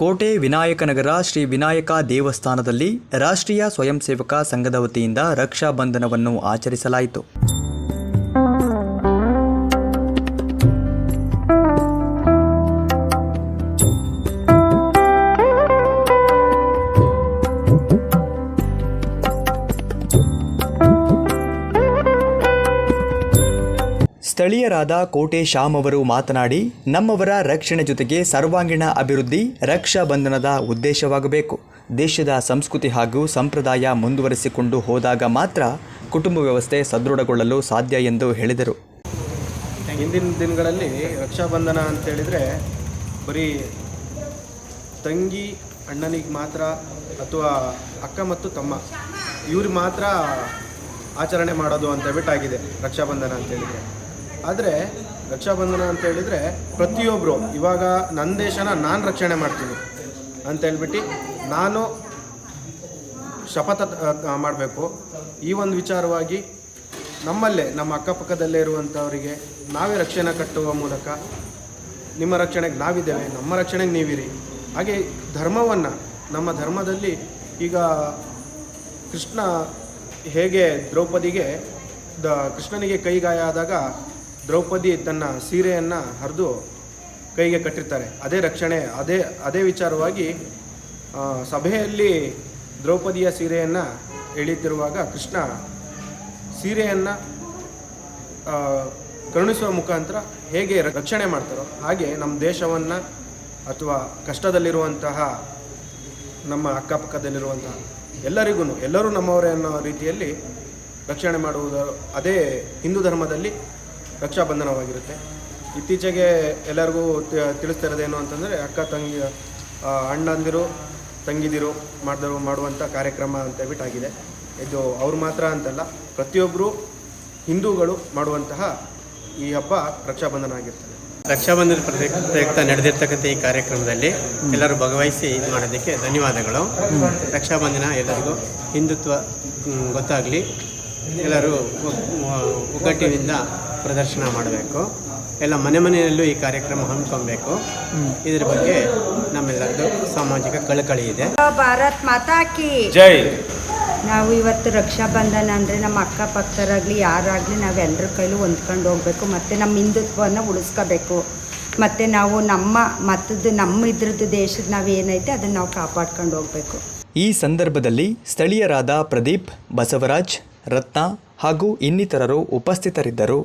ಕೋಟೆ ವಿನಾಯಕನಗರ ಶ್ರೀ ವಿನಾಯಕ ದೇವಸ್ಥಾನದಲ್ಲಿ ರಾಷ್ಟ್ರೀಯ ಸ್ವಯಂ ಸೇವಕ ಸಂಘದ ವತಿಯಿಂದ ರಕ್ಷಾ ಬಂಧನವನ್ನು ಆಚರಿಸಲಾಯಿತು. ಸ್ಥಳೀಯರಾದ ಕೋಟೆ ಶ್ಯಾಮ್ ಅವರು ಮಾತನಾಡಿ, ನಮ್ಮವರ ರಕ್ಷಣೆ ಜೊತೆಗೆ ಸರ್ವಾಂಗೀಣ ಅಭಿವೃದ್ಧಿ, ರಕ್ಷಾ ಬಂಧನದ ಉದ್ದೇಶವಾಗಬೇಕು. ದೇಶದ ಸಂಸ್ಕೃತಿ ಹಾಗೂ ಸಂಪ್ರದಾಯ ಮುಂದುವರಿಸಿಕೊಂಡು ಹೋದಾಗ ಮಾತ್ರ ಕುಟುಂಬ ವ್ಯವಸ್ಥೆ ಸದೃಢಗೊಳ್ಳಲು ಸಾಧ್ಯ ಎಂದು ಹೇಳಿದರು. ಹಿಂದಿನ ದಿನಗಳಲ್ಲಿ ರಕ್ಷಾಬಂಧನ ಅಂತ ಹೇಳಿದರೆ, ಬರೀ ತಂಗಿ, ಅಣ್ಣನಿಗೆ ಮಾತ್ರ ಅಥವಾ ಅಕ್ಕ ಮತ್ತು ತಮ್ಮ ಇವ್ರಿಗೆ ಮಾತ್ರ ಆಚರಣೆ ಮಾಡೋದು ಅಂತ ಬಿಟ್ಟಾಗಿದೆ ರಕ್ಷಾಬಂಧನ ಅಂತ ಹೇಳಿದರೆ. ಆದರೆ ರಕ್ಷಾಬಂಧನ ಅಂತ ಹೇಳಿದರೆ ಪ್ರತಿಯೊಬ್ಬರು ಇವಾಗ ನನ್ನ ದೇಶನ ನಾನು ರಕ್ಷಣೆ ಮಾಡ್ತೀನಿ ಅಂತ ಹೇಳ್ಬಿಟ್ಟು ನಾನು ಶಪಥ ಮಾಡಬೇಕು. ಈ ಒಂದು ವಿಚಾರವಾಗಿ ನಮ್ಮಲ್ಲೇ, ನಮ್ಮ ಅಕ್ಕಪಕ್ಕದಲ್ಲೇ ಇರುವಂಥವರಿಗೆ ನಾವೇ ರಕ್ಷಣೆ ಕಟ್ಟುವ ಮೂಲಕ ನಿಮ್ಮ ರಕ್ಷಣೆಗೆ ನಾವಿದ್ದೇವೆ, ನಮ್ಮ ರಕ್ಷಣೆಗೆ ನೀವಿರಿ. ಹಾಗೆ ಧರ್ಮವನ್ನು, ನಮ್ಮ ಧರ್ಮದಲ್ಲಿ ಈಗ ಕೃಷ್ಣ ಹೇಗೆ ದ್ರೌಪದಿಗೆ, ದ ಕೃಷ್ಣನಿಗೆ ಕೈಗಾಯ ಆದಾಗ ದ್ರೌಪದಿ ತನ್ನ ಸೀರೆಯನ್ನು ಹರಿದು ಕೈಗೆ ಕಟ್ಟಿರ್ತಾರೆ. ಅದೇ ರಕ್ಷಣೆ, ಅದೇ ಅದೇ ವಿಚಾರವಾಗಿ ಸಭೆಯಲ್ಲಿ ದ್ರೌಪದಿಯ ಸೀರೆಯನ್ನು ಎಳೀತಿರುವಾಗ ಕೃಷ್ಣ ಸೀರೆಯನ್ನು ಕರುಣಿಸುವ ಮುಖಾಂತರ ಹೇಗೆ ರಕ್ಷಣೆ ಮಾಡ್ತಾರೋ ಹಾಗೆ ನಮ್ಮ ದೇಶವನ್ನು ಅಥವಾ ಕಷ್ಟದಲ್ಲಿರುವಂತಹ, ನಮ್ಮ ಅಕ್ಕಪಕ್ಕದಲ್ಲಿರುವಂತಹ ಎಲ್ಲರಿಗೂ ಎಲ್ಲರೂ ನಮ್ಮವರೇ ಅನ್ನೋ ರೀತಿಯಲ್ಲಿ ರಕ್ಷಣೆ ಮಾಡುವುದು ಅದೇ ಹಿಂದೂ ಧರ್ಮದಲ್ಲಿ ರಕ್ಷಾಬಂಧನವಾಗಿರುತ್ತೆ. ಇತ್ತೀಚೆಗೆ ಎಲ್ಲರಿಗೂ ತಿಳಿಸ್ತಾ ಇರೋದೇನು ಅಂತಂದರೆ, ಅಕ್ಕ ತಂಗಿ ಅಣ್ಣಂದಿರು, ತಂಗಿದಿರು ಮಾಡಿದ್ರು ಮಾಡುವಂಥ ಕಾರ್ಯಕ್ರಮ ಅಂತ ಹೇಳ್ಬಿಟ್ಟಾಗಿದೆ. ಇದು ಅವ್ರು ಮಾತ್ರ ಅಂತಲ್ಲ ಪ್ರತಿಯೊಬ್ಬರು ಹಿಂದೂಗಳು ಮಾಡುವಂತಹ ಈ ಹಬ್ಬ ರಕ್ಷಾಬಂಧನ ಆಗಿರ್ತದೆ. ರಕ್ಷಾಬಂಧನ ಪ್ರಯುಕ್ತ ನಡೆದಿರ್ತಕ್ಕಂಥ ಈ ಕಾರ್ಯಕ್ರಮದಲ್ಲಿ ಎಲ್ಲರೂ ಭಾಗವಹಿಸಿ ಇದು ಮಾಡೋದಕ್ಕೆ ಧನ್ಯವಾದಗಳು. ರಕ್ಷಾಬಂಧನ ಎಲ್ಲರಿಗೂ ಹಿಂದುತ್ವ ಗೊತ್ತಾಗಲಿ. ಎಲ್ಲರೂ ಒಗ್- ಒಗ್ಗಟ್ಟಿನಿಂದ ಪ್ರದರ್ಶನ ಮಾಡಬೇಕು. ಎಲ್ಲ ಮನೆ ಮನೆಯಲ್ಲೂ ಈ ಕಾರ್ಯಕ್ರಮ ಹಮ್ಮಿಕೊಬೇಕು ಇದ್ರ ಬಗ್ಗೆ ನಮ್ಮೆಲ್ಲರದು ಸಾಮಾಜಿಕ ಕಳಕಳಿ ಇದೆ. ಭಾರತ್ ಮಾತಾ ಕಿ. ಜೈ. ನಾವು ಇವತ್ತು ರಕ್ಷಾಬಂಧನ ಅಂದರೆ ನಮ್ಮ ಅಕ್ಕಪಕ್ಕರಾಗಲಿ ಯಾರಾಗಲಿ ನಾವೆಲ್ಲರ ಕೈಲೂ ಹೊಂದ್ಕೊಂಡು ಹೋಗ್ಬೇಕು. ಮತ್ತು ನಮ್ಮ ಹಿಂದುತ್ವವನ್ನು ಉಳಿಸ್ಕೋಬೇಕು. ಮತ್ತು ನಾವು ನಮ್ಮ ಮತದ್ದು ನಮ್ಮ ಇದ್ರದ್ದು ದೇಶದ ನಾವು ಏನೈತೆ ಅದನ್ನು ನಾವು ಕಾಪಾಡ್ಕೊಂಡು ಹೋಗಬೇಕು. ಈ ಸಂದರ್ಭದಲ್ಲಿ ಸ್ಥಳೀಯರಾದ ಪ್ರದೀಪ್ ಬಸವರಾಜ್ ರತ್ನ ಹಾಗೂ ಇನ್ನಿತರರು ಉಪಸ್ಥಿತರಿದ್ದರು.